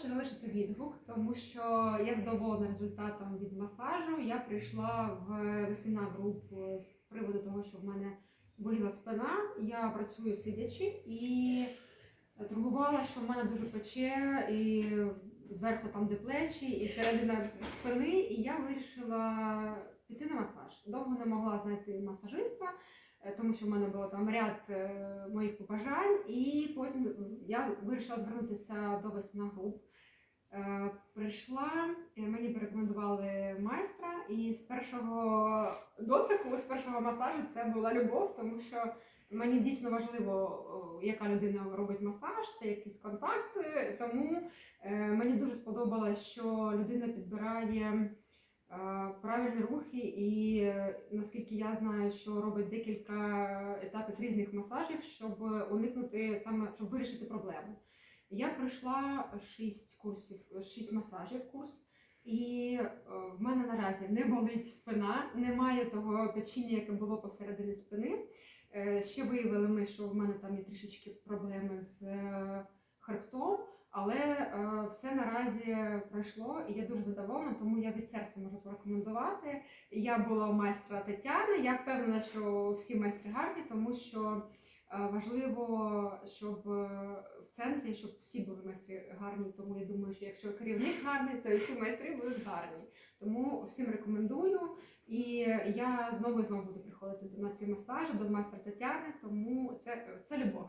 хочу залишити відгук, тому що я задоволена результатом від масажу. Я прийшла в весільна групу з приводу того, що в мене боліла спина. Я працюю сидячи і турбувала, що в мене дуже пече, і зверху там де плечі, і середина спини. І я вирішила піти на масаж. Довго не могла знайти масажиста. Е, Тому що в мене було там ряд е, моїх побажань, і потім я вирішила звернутися до весна груп. Е, Прийшла, мені порекомендували майстра, і з першого дотику, з першого масажу це була любов, тому що мені дійсно важливо, яка людина робить масаж, це якісь контакти. Тому мені дуже сподобалось, що людина підбирає правильні рухи, і е, наскільки я знаю, що робить декілька етапів різних масажів, щоб уникнути саме щоб вирішити проблему. Я пройшла 6 курсів, 6 масажів курс, і е, в мене наразі не болить спина, немає того печіння, яке було посередині спини. Е, Ще виявили ми, що в мене там є трішечки проблеми з е, хребтом, але е, все наразі пройшло, і я дуже задоволена, тому я від серця можу порекомендувати. Я була у майстра Тетяни. Я впевнена, що всі майстри гарні, тому що е, важливо, щоб е, в центрі, щоб всі були майстри гарні. Тому я думаю, що якщо керівник гарний, то і всі майстри будуть гарні. Тому всім рекомендую. І я знову і знову буду приходити на ці масажі до майстра Тетяни, тому це, це любов.